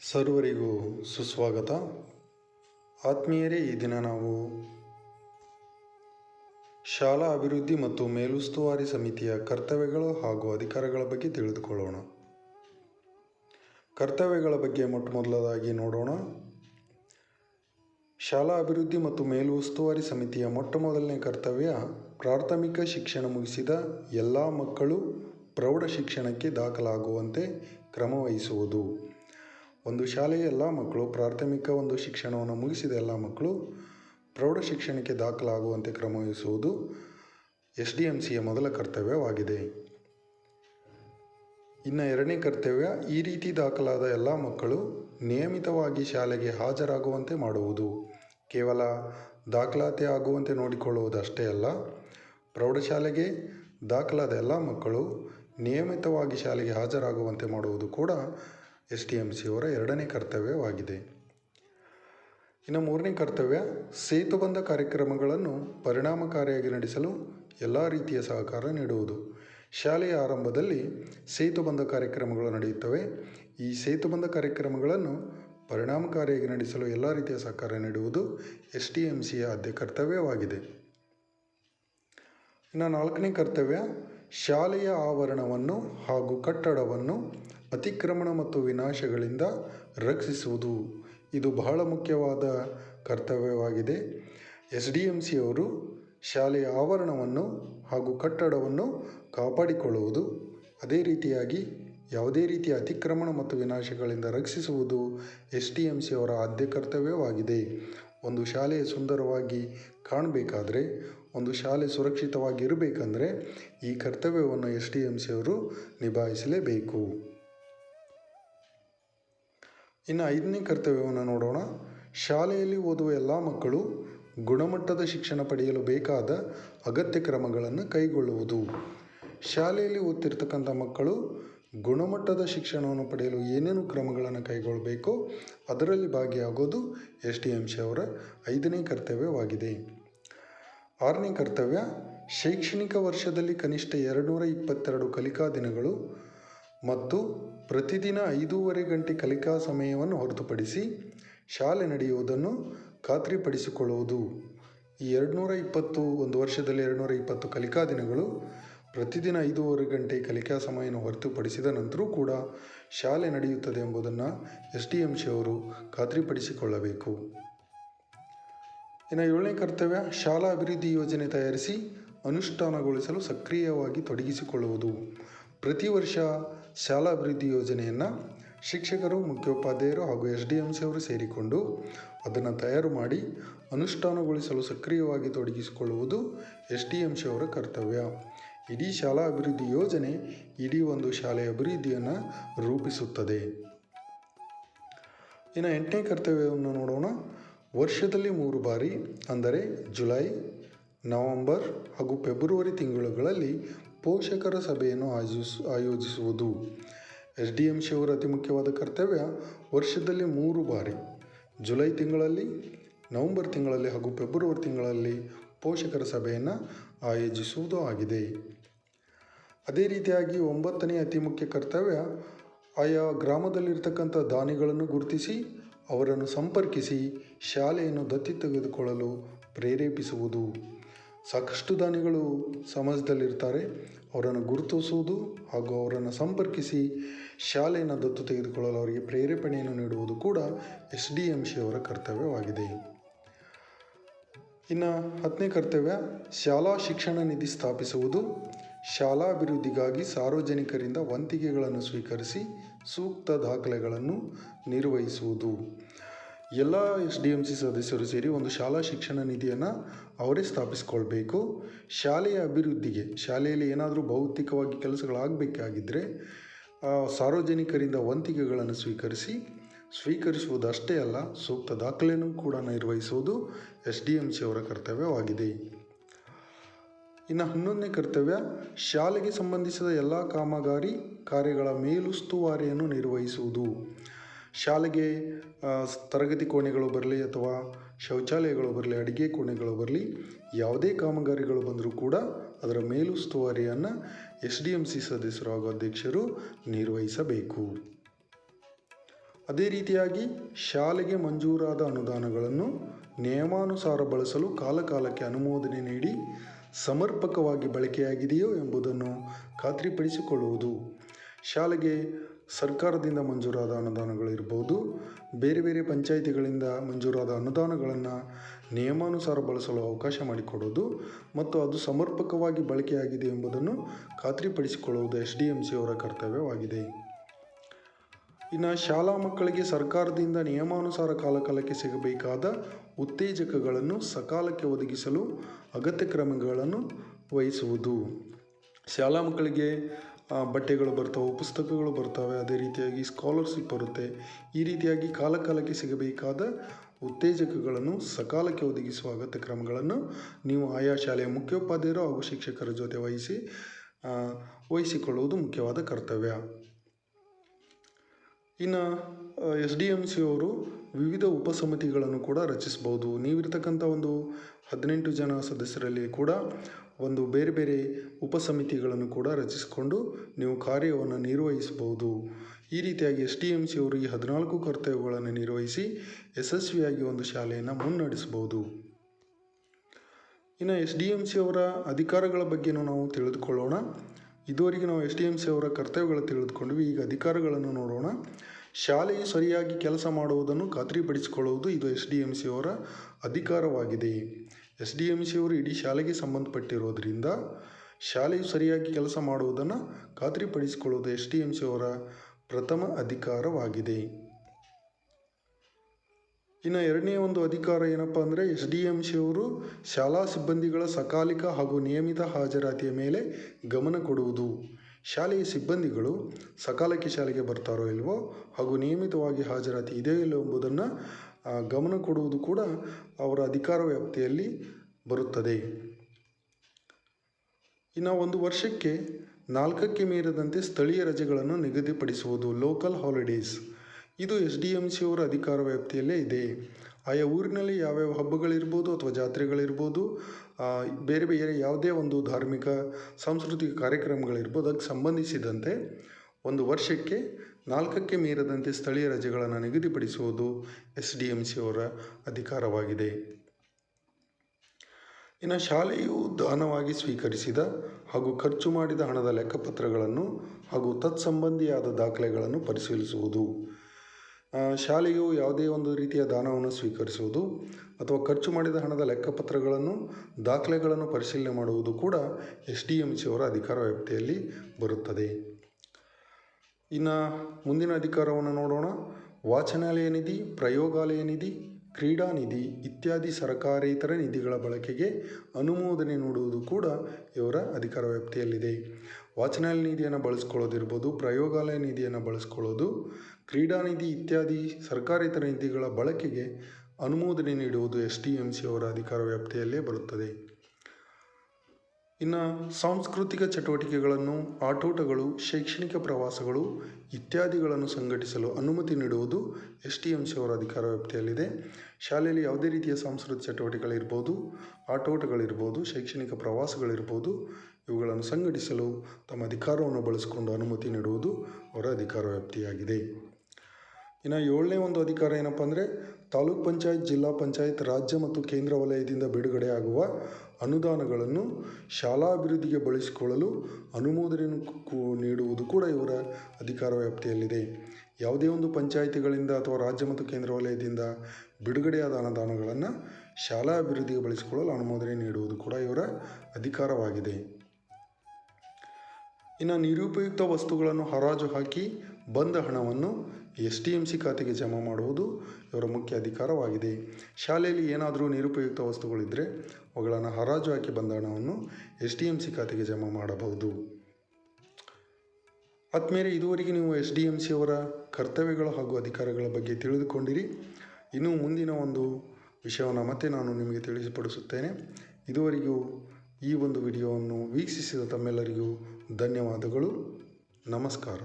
ಸರ್ವರಿಗೂ ಸುಸ್ವಾಗತ. ಆತ್ಮೀಯರೇ, ಈ ದಿನ ನಾವು ಶಾಲಾ ಅಭಿವೃದ್ಧಿ ಮತ್ತು ಮೇಲುಸ್ತುವಾರಿ ಸಮಿತಿಯ ಕರ್ತವ್ಯಗಳು ಹಾಗೂ ಅಧಿಕಾರಗಳ ಬಗ್ಗೆ ತಿಳಿದುಕೊಳ್ಳೋಣ. ಕರ್ತವ್ಯಗಳ ಬಗ್ಗೆ ಮೊಟ್ಟ ಮೊದಲದಾಗಿ ನೋಡೋಣ. ಶಾಲಾ ಅಭಿವೃದ್ಧಿ ಮತ್ತು ಮೇಲುಸ್ತುವಾರಿ ಸಮಿತಿಯ ಮೊಟ್ಟ ಮೊದಲನೇ ಕರ್ತವ್ಯ ಪ್ರಾಥಮಿಕ ಶಿಕ್ಷಣ ಮುಗಿಸಿದ ಎಲ್ಲ ಮಕ್ಕಳು ಪ್ರೌಢ ಶಿಕ್ಷಣಕ್ಕೆ ದಾಖಲಾಗುವಂತೆ ಕ್ರಮವಹಿಸುವುದು ಒಂದು ಶಾಲೆಯ ಎಲ್ಲ ಮಕ್ಕಳು ಪ್ರಾಥಮಿಕ ಒಂದು ಶಿಕ್ಷಣವನ್ನು ಮುಗಿಸಿದ ಎಲ್ಲ ಮಕ್ಕಳು ಪ್ರೌಢ ಶಿಕ್ಷಣಕ್ಕೆ ದಾಖಲಾಗುವಂತೆ ಕ್ರಮವಹಿಸುವುದು ಎಸ್ ಡಿ ಎಂ ಸಿಯ ಮೊದಲ ಕರ್ತವ್ಯವಾಗಿದೆ. ಇನ್ನು ಎರಡನೇ ಕರ್ತವ್ಯ, ಈ ರೀತಿ ದಾಖಲಾದ ಎಲ್ಲ ಮಕ್ಕಳು ನಿಯಮಿತವಾಗಿ ಶಾಲೆಗೆ ಹಾಜರಾಗುವಂತೆ ಮಾಡುವುದು. ಕೇವಲ ದಾಖಲಾತಿ ಆಗುವಂತೆ ನೋಡಿಕೊಳ್ಳುವುದಷ್ಟೇ ಅಲ್ಲ ಪ್ರೌಢಶಾಲೆಗೆ ದಾಖಲಾದ ಎಲ್ಲ ಮಕ್ಕಳು ನಿಯಮಿತವಾಗಿ ಶಾಲೆಗೆ ಹಾಜರಾಗುವಂತೆ ಮಾಡುವುದು ಕೂಡ ಎಸ್ ಟಿ ಎಂ ಸಿಯವರ ಎರಡನೇ ಕರ್ತವ್ಯವಾಗಿದೆ. ಇನ್ನು ಮೂರನೇ ಕರ್ತವ್ಯ ಸೇತುಬಂಧ ಕಾರ್ಯಕ್ರಮಗಳನ್ನು ಪರಿಣಾಮಕಾರಿಯಾಗಿ ನಡೆಸಲು ಎಲ್ಲ ರೀತಿಯ ಸಹಕಾರ ನೀಡುವುದು. ಶಾಲೆಯ ಆರಂಭದಲ್ಲಿ ಸೇತುಬಂಧ ಕಾರ್ಯಕ್ರಮಗಳು ನಡೆಯುತ್ತವೆ. ಈ ಸೇತುಬಂಧ ಕಾರ್ಯಕ್ರಮಗಳನ್ನು ಪರಿಣಾಮಕಾರಿಯಾಗಿ ನಡೆಸಲು ಎಲ್ಲ ರೀತಿಯ ಸಹಕಾರ ನೀಡುವುದು ಎಸ್ ಟಿ ಎಂ ಸಿಯ ಆದ್ಯ ಕರ್ತವ್ಯವಾಗಿದೆ. ಇನ್ನು ನಾಲ್ಕನೇ ಕರ್ತವ್ಯ, ಶಾಲೆಯ ಆವರಣವನ್ನು ಹಾಗೂ ಕಟ್ಟಡವನ್ನು ಅತಿಕ್ರಮಣ ಮತ್ತು ವಿನಾಶಗಳಿಂದ ರಕ್ಷಿಸುವುದು. ಇದು ಬಹಳ ಮುಖ್ಯವಾದ ಕರ್ತವ್ಯವಾಗಿದೆ. ಎಸ್ ಡಿ ಎಂ ಸಿಯವರು ಶಾಲೆಯ ಆವರಣವನ್ನು ಹಾಗೂ ಕಟ್ಟಡವನ್ನು ಕಾಪಾಡಿಕೊಳ್ಳುವುದು ಅದೇ ರೀತಿಯಾಗಿ ಯಾವುದೇ ರೀತಿಯ ಅತಿಕ್ರಮಣ ಮತ್ತು ವಿನಾಶಗಳಿಂದ ರಕ್ಷಿಸುವುದು ಎಸ್ ಟಿ ಎಂ ಸಿಯವರ ಆದ್ಯ ಕರ್ತವ್ಯವಾಗಿದೆ. ಒಂದು ಶಾಲೆ ಸುಂದರವಾಗಿ ಕಾಣಬೇಕಾದ್ರೆ, ಒಂದು ಶಾಲೆ ಸುರಕ್ಷಿತವಾಗಿ ಇರಬೇಕಂದ್ರೆ ಈ ಕರ್ತವ್ಯವನ್ನು ಎಸ್ ಡಿ ಎಂ ಸಿಯವರು ನಿಭಾಯಿಸಲೇಬೇಕು. ಇನ್ನು ಐದನೇ ಕರ್ತವ್ಯವನ್ನು ನೋಡೋಣ. ಶಾಲೆಯಲ್ಲಿ ಓದುವ ಎಲ್ಲ ಮಕ್ಕಳು ಗುಣಮಟ್ಟದ ಶಿಕ್ಷಣ ಪಡೆಯಲು ಬೇಕಾದ ಅಗತ್ಯ ಕ್ರಮಗಳನ್ನು ಕೈಗೊಳ್ಳುವುದು. ಶಾಲೆಯಲ್ಲಿ ಓದ್ತಿರ್ತಕ್ಕಂಥ ಮಕ್ಕಳು ಗುಣಮಟ್ಟದ ಶಿಕ್ಷಣವನ್ನು ಪಡೆಯಲು ಏನೇನು ಕ್ರಮಗಳನ್ನು ಕೈಗೊಳ್ಳಬೇಕೋ ಅದರಲ್ಲಿ ಭಾಗಿಯಾಗೋದು ಎಸ್ ಟಿ ಎಂ ಸಿ ಅವರ ಐದನೇ ಕರ್ತವ್ಯವಾಗಿದೆ. ಆರನೇ ಕರ್ತವ್ಯ, ಶೈಕ್ಷಣಿಕ ವರ್ಷದಲ್ಲಿ ಕನಿಷ್ಠ ಎರಡುನೂರ ಇಪ್ಪತ್ತೆರಡು ಕಲಿಕಾ ದಿನಗಳು ಮತ್ತು ಪ್ರತಿದಿನ ಐದೂವರೆ ಗಂಟೆ ಕಲಿಕಾ ಸಮಯವನ್ನು ಹೊರತುಪಡಿಸಿ ಶಾಲೆ ನಡೆಯುವುದನ್ನು ಖಾತ್ರಿಪಡಿಸಿಕೊಳ್ಳುವುದು. ಈ ಎರಡುನೂರ ಇಪ್ಪತ್ತು, ಒಂದು ವರ್ಷದಲ್ಲಿ ಎರಡುನೂರ ಇಪ್ಪತ್ತು ಕಲಿಕಾ ದಿನಗಳು ಪ್ರತಿದಿನ ಐದೂವರೆ ಗಂಟೆ ಕಲಿಕಾ ಸಮಯವನ್ನು ಹೊರತುಪಡಿಸಿದ ನಂತರೂ ಕೂಡ ಶಾಲೆ ನಡೆಯುತ್ತದೆ ಎಂಬುದನ್ನು ಎಸ್ ಡಿ ಎಂ ಸಿ ಅವರು ಖಾತ್ರಿಪಡಿಸಿಕೊಳ್ಳಬೇಕು. ಇನ್ನು ಏಳನೇ ಕರ್ತವ್ಯ, ಶಾಲಾ ಅಭಿವೃದ್ಧಿ ಯೋಜನೆ ತಯಾರಿಸಿ ಅನುಷ್ಠಾನಗೊಳಿಸಲು ಸಕ್ರಿಯವಾಗಿ ತೊಡಗಿಸಿಕೊಳ್ಳುವುದು. ಪ್ರತಿ ವರ್ಷ ಶಾಲಾ ಅಭಿವೃದ್ಧಿ ಯೋಜನೆಯನ್ನು ಶಿಕ್ಷಕರು, ಮುಖ್ಯೋಪಾಧ್ಯಾಯರು ಹಾಗೂ ಎಸ್ ಡಿ ಎಂ ಸಿ ಅವರು ಸೇರಿಕೊಂಡು ಅದನ್ನು ತಯಾರು ಮಾಡಿ ಅನುಷ್ಠಾನಗೊಳಿಸಲು ಸಕ್ರಿಯವಾಗಿ ತೊಡಗಿಸಿಕೊಳ್ಳುವುದು ಎಸ್ ಡಿ ಎಂ ಸಿ ಅವರ ಕರ್ತವ್ಯ. ಇಡೀ ಶಾಲಾ ಅಭಿವೃದ್ಧಿ ಯೋಜನೆ ಇಡೀ ಒಂದು ಶಾಲೆಯ ಅಭಿವೃದ್ಧಿಯನ್ನು ರೂಪಿಸುತ್ತದೆ. ಇನ್ನು ಎಂಟನೇ ಕರ್ತವ್ಯವನ್ನು ನೋಡೋಣ. ವರ್ಷದಲ್ಲಿ ಮೂರು ಬಾರಿ, ಅಂದರೆ ಜುಲೈ, ನವೆಂಬರ್ ಹಾಗೂ ಫೆಬ್ರವರಿ ತಿಂಗಳುಗಳಲ್ಲಿ ಪೋಷಕರ ಸಭೆಯನ್ನು ಆಯೋಜಿಸ್, ಆಯೋಜಿಸುವುದು ಎಸ್ ಡಿ ಎಂ ಸಿ ಅವರ ಅತಿ ಮುಖ್ಯವಾದ ಕರ್ತವ್ಯ. ವರ್ಷದಲ್ಲಿ ಮೂರು ಬಾರಿ. ಜುಲೈ ತಿಂಗಳಲ್ಲಿ, ನವೆಂಬರ್ ತಿಂಗಳಲ್ಲಿ ಹಾಗೂ ಫೆಬ್ರವರಿ ತಿಂಗಳಲ್ಲಿ ಪೋಷಕರ ಸಭೆಯನ್ನು ಆಯೋಜಿಸುವುದು ಆಗಿದೆ. ಅದೇ ರೀತಿಯಾಗಿ ಒಂಬತ್ತನೇ ಅತಿ ಮುಖ್ಯ ಕರ್ತವ್ಯ, ಆಯಾ ಗ್ರಾಮದಲ್ಲಿರ್ತಕ್ಕಂಥ ದಾನಿಗಳನ್ನು ಗುರುತಿಸಿ, ಅವರನ್ನು ಸಂಪರ್ಕಿಸಿ, ಶಾಲೆಯನ್ನು ದತ್ತಿ ತೆಗೆದುಕೊಳ್ಳಲು ಪ್ರೇರೇಪಿಸುವುದು. ಸಾಕಷ್ಟು ದಾನಿಗಳು ಸಮಾಜದಲ್ಲಿರ್ತಾರೆ. ಅವರನ್ನು ಗುರುತಿಸುವುದು ಹಾಗೂ ಅವರನ್ನು ಸಂಪರ್ಕಿಸಿ ಶಾಲೆಯನ್ನು ದತ್ತು ತೆಗೆದುಕೊಳ್ಳಲು ಅವರಿಗೆ ಪ್ರೇರೇಪಣೆಯನ್ನು ನೀಡುವುದು ಕೂಡ ಎಸ್ ಡಿ ಎಂ ಸಿ ಅವರ ಕರ್ತವ್ಯವಾಗಿದೆ. ಇನ್ನು ಹತ್ತನೇ ಕರ್ತವ್ಯ, ಶಾಲಾ ಶಿಕ್ಷಣ ನಿಧಿ ಸ್ಥಾಪಿಸುವುದು. ಶಾಲಾ ಅಭಿವೃದ್ಧಿಗಾಗಿ ಸಾರ್ವಜನಿಕರಿಂದ ವಂತಿಗೆಗಳನ್ನು ಸ್ವೀಕರಿಸಿ ಸೂಕ್ತ ದಾಖಲೆಗಳನ್ನು ನಿರ್ವಹಿಸುವುದು. ಎಲ್ಲ ಎಸ್ ಡಿ ಎಂ ಸಿ ಸದಸ್ಯರು ಸೇರಿ ಒಂದು ಶಾಲಾ ಶಿಕ್ಷಣ ನಿಧಿಯನ್ನು ಅವರೇ ಸ್ಥಾಪಿಸಿಕೊಳ್ಬೇಕು. ಶಾಲೆಯ ಅಭಿವೃದ್ಧಿಗೆ, ಶಾಲೆಯಲ್ಲಿ ಏನಾದರೂ ಭೌತಿಕವಾಗಿ ಕೆಲಸಗಳಾಗಬೇಕಾಗಿದ್ದರೆ ಸಾರ್ವಜನಿಕರಿಂದ ವಂತಿಕೆಗಳನ್ನು ಸ್ವೀಕರಿಸಿ, ಸ್ವೀಕರಿಸುವುದಷ್ಟೇ ಅಲ್ಲ, ಸೂಕ್ತ ದಾಖಲೆಯನ್ನು ಕೂಡ ನಿರ್ವಹಿಸುವುದು ಎಸ್ ಡಿ ಎಂ ಸಿ ಅವರ ಕರ್ತವ್ಯವಾಗಿದೆ. ಇನ್ನು ಹನ್ನೊಂದನೇ ಕರ್ತವ್ಯ, ಶಾಲೆಗೆ ಸಂಬಂಧಿಸಿದ ಎಲ್ಲ ಕಾಮಗಾರಿ ಕಾರ್ಯಗಳ ಮೇಲುಸ್ತುವಾರಿಯನ್ನು ನಿರ್ವಹಿಸುವುದು. ಶಾಲೆಗೆ ತರಗತಿ ಕೋಣೆಗಳು ಬರಲಿ ಅಥವಾ ಶೌಚಾಲಯಗಳು ಬರಲಿ, ಅಡುಗೆ ಕೋಣೆಗಳು ಬರಲಿ, ಯಾವುದೇ ಕಾಮಗಾರಿಗಳು ಬಂದರೂ ಕೂಡ ಅದರ ಮೇಲುಸ್ತುವಾರಿಯನ್ನು ಎಸ್ ಡಿ ಎಂ ಸಿ ಸದಸ್ಯರು ಹಾಗೂ ಅಧ್ಯಕ್ಷರು ನಿರ್ವಹಿಸಬೇಕು. ಅದೇ ರೀತಿಯಾಗಿ ಶಾಲೆಗೆ ಮಂಜೂರಾದ ಅನುದಾನಗಳನ್ನು ನಿಯಮಾನುಸಾರ ಬಳಸಲು ಕಾಲಕಾಲಕ್ಕೆ ಅನುಮೋದನೆ ನೀಡಿ ಸಮರ್ಪಕವಾಗಿ ಬಳಕೆಯಾಗಿದೆಯೋ ಎಂಬುದನ್ನು ಖಾತ್ರಿಪಡಿಸಿಕೊಳ್ಳುವುದು. ಶಾಲೆಗೆ ಸರ್ಕಾರದಿಂದ ಮಂಜೂರಾದ ಅನುದಾನಗಳಿರ್ಬೋದು. ಬೇರೆ ಬೇರೆ ಪಂಚಾಯಿತಿಗಳಿಂದ ಮಂಜೂರಾದ ಅನುದಾನಗಳನ್ನು ನಿಯಮಾನುಸಾರ ಬಳಸಲು ಅವಕಾಶ ಮಾಡಿಕೊಡೋದು ಮತ್ತು ಅದು ಸಮರ್ಪಕವಾಗಿ ಬಳಕೆಯಾಗಿದೆ ಎಂಬುದನ್ನು ಖಾತ್ರಿಪಡಿಸಿಕೊಳ್ಳುವುದು ಎಸ್ ಡಿ ಎಂ ಸಿಯವರ ಕರ್ತವ್ಯವಾಗಿದೆ. ಇನ್ನು ಶಾಲಾ ಮಕ್ಕಳಿಗೆ ಸರ್ಕಾರದಿಂದ ನಿಯಮಾನುಸಾರ ಕಾಲಕಾಲಕ್ಕೆ ಸಿಗಬೇಕಾದ ಉತ್ತೇಜಕಗಳನ್ನು ಸಕಾಲಕ್ಕೆ ಒದಗಿಸಲು ಅಗತ್ಯ ಕ್ರಮಗಳನ್ನು ವಹಿಸುವುದು. ಶಾಲಾ ಮಕ್ಕಳಿಗೆ ಬಟ್ಟೆಗಳು ಬರ್ತವೆ, ಪುಸ್ತಕಗಳು ಬರ್ತವೆ, ಅದೇ ರೀತಿಯಾಗಿ ಸ್ಕಾಲರ್ಶಿಪ್ ಬರುತ್ತೆ. ಈ ರೀತಿಯಾಗಿ ಕಾಲಕಾಲಕ್ಕೆ ಸಿಗಬೇಕಾದ ಉತ್ತೇಜಕಗಳನ್ನು ಸಕಾಲಕ್ಕೆ ಒದಗಿಸುವ ಅಗತ್ಯ ಕ್ರಮಗಳನ್ನು ನೀವು ಆಯಾ ಶಾಲೆಯ ಮುಖ್ಯೋಪಾಧ್ಯಾಯರು ಹಾಗೂ ಶಿಕ್ಷಕರ ಜೊತೆ ವಹಿಸಿ ವಹಿಸಿಕೊಳ್ಳುವುದು ಮುಖ್ಯವಾದ ಕರ್ತವ್ಯ. ಇನ್ನು ಎಸ್ ಡಿ ಎಂ ಸಿ ಅವರು ವಿವಿಧ ಉಪಸಮಿತಿಗಳನ್ನು ಕೂಡ ರಚಿಸ್ಬೋದು ನೀವಿರ್ತಕ್ಕಂಥ ಒಂದು ಹದಿನೆಂಟು ಜನ ಸದಸ್ಯರಲ್ಲಿ ಕೂಡ ಒಂದು ಬೇರೆ ಬೇರೆ ಉಪಸಮಿತಿಗಳನ್ನು ಕೂಡ ರಚಿಸಿಕೊಂಡು ನೀವು ಕಾರ್ಯವನ್ನು ನಿರ್ವಹಿಸಬಹುದು. ಈ ರೀತಿಯಾಗಿ ಎಸ್ ಡಿ ಎಂ ಸಿ ಅವರು ಈ ಹದಿನಾಲ್ಕು ಕರ್ತವ್ಯಗಳನ್ನು ನಿರ್ವಹಿಸಿ ಯಶಸ್ವಿಯಾಗಿ ಒಂದು ಶಾಲೆಯನ್ನು ಮುನ್ನಡೆಸಬಹುದು. ಇನ್ನು ಎಸ್ ಡಿ ಎಂ ಸಿ ಅವರ ಅಧಿಕಾರಗಳ ಬಗ್ಗೆನೂ ನಾವು ತಿಳಿದುಕೊಳ್ಳೋಣ. ಇದುವರೆಗೆ ನಾವು ಎಸ್ ಡಿ ಎಂ ಸಿ ಅವರ ಕರ್ತವ್ಯಗಳು ತಿಳಿದುಕೊಂಡ್ವಿ. ಈಗ ಅಧಿಕಾರಗಳನ್ನು ನೋಡೋಣ. ಶಾಲೆಯು ಸರಿಯಾಗಿ ಕೆಲಸ ಮಾಡುವುದನ್ನು ಖಾತ್ರಿಪಡಿಸಿಕೊಳ್ಳುವುದು ಇದು ಎಸ್ ಡಿ ಎಂ ಸಿ ಅವರ ಅಧಿಕಾರವಾಗಿದೆ. ಎಸ್ ಡಿ ಎಂ ಸಿ ಅವರು ಇಡೀ ಶಾಲೆಗೆ ಸಂಬಂಧಪಟ್ಟಿರೋದ್ರಿಂದ ಶಾಲೆಯು ಸರಿಯಾಗಿ ಕೆಲಸ ಮಾಡುವುದನ್ನು ಖಾತ್ರಿಪಡಿಸಿಕೊಳ್ಳುವುದು ಎಸ್ ಡಿ ಎಂ ಸಿ ಅವರ ಪ್ರಥಮ ಅಧಿಕಾರವಾಗಿದೆ. ಇನ್ನು ಎರಡನೇ ಒಂದು ಅಧಿಕಾರ ಏನಪ್ಪ ಅಂದರೆ ಎಸ್ ಡಿ ಎಂ ಸಿ ಅವರು ಶಾಲಾ ಸಿಬ್ಬಂದಿಗಳ ಸಕಾಲಿಕ ಹಾಗೂ ನಿಯಮಿತ ಹಾಜರಾತಿಯ ಮೇಲೆ ಗಮನ ಕೊಡುವುದು. ಶಾಲೆಯ ಸಿಬ್ಬಂದಿಗಳು ಸಕಾಲಕ್ಕೆ ಶಾಲೆಗೆ ಬರ್ತಾರೋ ಇಲ್ವೋ ಹಾಗೂ ನಿಯಮಿತವಾಗಿ ಹಾಜರಾತಿ ಇದೆಯೋ ಇಲ್ಲವೋ ಎಂಬುದನ್ನು ಗಮನ ಕೊಡುವುದು ಕೂಡ ಅವರ ಅಧಿಕಾರ ವ್ಯಾಪ್ತಿಯಲ್ಲಿ ಬರುತ್ತದೆ. ಇನ್ನು ಒಂದು ವರ್ಷಕ್ಕೆ ನಾಲ್ಕಕ್ಕೆ ಮೀರದಂತೆ ಸ್ಥಳೀಯ ರಜೆಗಳನ್ನು ನಿಗದಿಪಡಿಸುವುದು ಲೋಕಲ್ ಹಾಲಿಡೇಸ್ ಇದು ಎಸ್ ಡಿ ಎಂ ಸಿಯವರ ಅಧಿಕಾರ ವ್ಯಾಪ್ತಿಯಲ್ಲೇ ಇದೆ. ಆಯಾ ಊರಿನಲ್ಲಿ ಯಾವ್ಯಾವ ಹಬ್ಬಗಳಿರ್ಬೋದು ಅಥವಾ ಜಾತ್ರೆಗಳಿರ್ಬೋದು ಬೇರೆ ಬೇರೆ ಯಾವುದೇ ಒಂದು ಧಾರ್ಮಿಕ, ಸಾಂಸ್ಕೃತಿಕ ಕಾರ್ಯಕ್ರಮಗಳಿರ್ಬೋದು, ಅದಕ್ಕೆ ಸಂಬಂಧಿಸಿದಂತೆ ಒಂದು ವರ್ಷಕ್ಕೆ ನಾಲ್ಕಕ್ಕೆ ಮೀರದಂತೆ ಸ್ಥಳೀಯ ರಜೆಗಳನ್ನು ನಿಗದಿಪಡಿಸುವುದು ಎಸ್ ಡಿ ಎಂ ಸಿಯವರ ಅಧಿಕಾರವಾಗಿದೆ. ಇನ್ನು ಶಾಲೆಯು ದಾನವಾಗಿ ಸ್ವೀಕರಿಸಿದ ಹಾಗೂ ಖರ್ಚು ಮಾಡಿದ ಹಣದ ಲೆಕ್ಕಪತ್ರಗಳನ್ನು ಹಾಗೂ ತತ್ಸಂಬಂಧಿಯಾದ ದಾಖಲೆಗಳನ್ನು ಪರಿಶೀಲಿಸುವುದು. ಶಾಲೆಯು ಯಾವುದೇ ಒಂದು ರೀತಿಯ ದಾನವನ್ನು ಸ್ವೀಕರಿಸುವುದು ಅಥವಾ ಖರ್ಚು ಮಾಡಿದ ಹಣದ ಲೆಕ್ಕಪತ್ರಗಳನ್ನು, ದಾಖಲೆಗಳನ್ನು ಪರಿಶೀಲನೆ ಮಾಡುವುದು ಕೂಡ ಎಸ್ ಡಿ ಎಂ ಸಿಯವರ ಅಧಿಕಾರ ವ್ಯಾಪ್ತಿಯಲ್ಲಿ ಬರುತ್ತದೆ. ಇನ್ನು ಮುಂದಿನ ಅಧಿಕಾರವನ್ನು ನೋಡೋಣ. ವಾಚನಾಲಯ ನಿಧಿ, ಪ್ರಯೋಗಾಲಯ ನಿಧಿ, ಕ್ರೀಡಾ ನಿಧಿ ಇತ್ಯಾದಿ ಸರ್ಕಾರೇತರ ನಿಧಿಗಳ ಬಳಕೆಗೆ ಅನುಮೋದನೆ ನೀಡುವುದು ಕೂಡ ಇವರ ಅಧಿಕಾರ ವ್ಯಾಪ್ತಿಯಲ್ಲಿದೆ. ವಾಚನಾಲಯ ನಿಧಿಯನ್ನು ಬಳಸ್ಕೊಳ್ಳೋದಿರ್ಬೋದು, ಪ್ರಯೋಗಾಲಯ ನಿಧಿಯನ್ನು ಬಳಸ್ಕೊಳ್ಳೋದು ಕ್ರೀಡಾ ನಿಧಿ ಇತ್ಯಾದಿ ಸರ್ಕಾರೇತರ ನಿಧಿಗಳ ಬಳಕೆಗೆ ಅನುಮೋದನೆ ನೀಡುವುದು ಎಸ್ ಟಿ ಎಂ ಸಿ ಅವರ ಅಧಿಕಾರ ವ್ಯಾಪ್ತಿಯಲ್ಲೇ ಬರುತ್ತದೆ. ಇನ್ನು ಸಾಂಸ್ಕೃತಿಕ ಚಟುವಟಿಕೆಗಳನ್ನು, ಆಟೋಟಗಳು, ಶೈಕ್ಷಣಿಕ ಪ್ರವಾಸಗಳು ಇತ್ಯಾದಿಗಳನ್ನು ಸಂಘಟಿಸಲು ಅನುಮತಿ ನೀಡುವುದು ಎಸ್ ಟಿ ಎಂ ಸಿ ಅವರ ಅಧಿಕಾರ ವ್ಯಾಪ್ತಿಯಲ್ಲಿದೆ. ಶಾಲೆಯಲ್ಲಿ ಯಾವುದೇ ರೀತಿಯ ಸಾಂಸ್ಕೃತಿಕ ಚಟುವಟಿಕೆಗಳಿರ್ಬೋದು, ಆಟೋಟಗಳಿರ್ಬೋದು, ಶೈಕ್ಷಣಿಕ ಪ್ರವಾಸಗಳಿರ್ಬೋದು, ಇವುಗಳನ್ನು ಸಂಘಟಿಸಲು ತಮ್ಮ ಅಧಿಕಾರವನ್ನು ಬಳಸಿಕೊಂಡು ಅನುಮತಿ ನೀಡುವುದು ಅವರ ಅಧಿಕಾರ ವ್ಯಾಪ್ತಿಯಾಗಿದೆ. ಇನ್ನು ಏಳನೇ ಒಂದು ಅಧಿಕಾರ ಏನಪ್ಪ ಅಂದರೆ ತಾಲೂಕ್ ಪಂಚಾಯತ್, ಜಿಲ್ಲಾ ಪಂಚಾಯತ್, ರಾಜ್ಯ ಮತ್ತು ಕೇಂದ್ರ ವಲಯದಿಂದ ಬಿಡುಗಡೆ ಆಗುವ ಅನುದಾನಗಳನ್ನು ಶಾಲಾ ಅಭಿವೃದ್ಧಿಗೆ ಬಳಸಿಕೊಳ್ಳಲು ಅನುಮೋದನೆಯನ್ನು ನೀಡುವುದು ಕೂಡ ಇವರ ಅಧಿಕಾರ ವ್ಯಾಪ್ತಿಯಲ್ಲಿದೆ. ಯಾವುದೇ ಒಂದು ಪಂಚಾಯಿತಿಗಳಿಂದ ಅಥವಾ ರಾಜ್ಯ ಮತ್ತು ಕೇಂದ್ರ ವಲಯದಿಂದ ಬಿಡುಗಡೆಯಾದ ಅನುದಾನಗಳನ್ನು ಶಾಲಾ ಅಭಿವೃದ್ಧಿಗೆ ಬಳಸಿಕೊಳ್ಳಲು ಅನುಮೋದನೆ ನೀಡುವುದು ಕೂಡ ಇವರ ಅಧಿಕಾರವಾಗಿದೆ. ಇನ್ನು ನಿರುಪಯುಕ್ತ ವಸ್ತುಗಳನ್ನು ಹರಾಜು ಹಾಕಿ ಬಂದ ಹಣವನ್ನು ಎಸ್ ಟಿ ಎಂ ಸಿ ಖಾತೆಗೆ ಜಮಾ ಮಾಡುವುದು ಇವರ ಮುಖ್ಯ ಅಧಿಕಾರವಾಗಿದೆ. ಶಾಲೆಯಲ್ಲಿ ಏನಾದರೂ ನಿರುಪಯುಕ್ತ ವಸ್ತುಗಳಿದ್ದರೆ ಅವುಗಳನ್ನು ಹರಾಜು ಹಾಕಿ ಬಂದ ಹಣವನ್ನು ಎಸ್ ಟಿ ಎಂ ಸಿ ಖಾತೆಗೆ ಜಮಾ ಮಾಡಬಹುದು. ಆದ್ಮೇಲೆ ಇದುವರೆಗೆ ನೀವು ಎಸ್ ಡಿ ಎಂ ಸಿ ಅವರ ಕರ್ತವ್ಯಗಳು ಹಾಗೂ ಅಧಿಕಾರಗಳ ಬಗ್ಗೆ ತಿಳಿದುಕೊಂಡಿರಿ. ಇನ್ನು ಮುಂದಿನ ಒಂದು ವಿಷಯವನ್ನು ಮತ್ತೆ ನಾನು ನಿಮಗೆ ತಿಳಿಸಿಪಡಿಸುತ್ತೇನೆ ಇದುವರೆಗೂ ಈ ಒಂದು ವಿಡಿಯೋವನ್ನು ವೀಕ್ಷಿಸಿದ ತಮ್ಮೆಲ್ಲರಿಗೂ ಧನ್ಯವಾದಗಳು. ನಮಸ್ಕಾರ.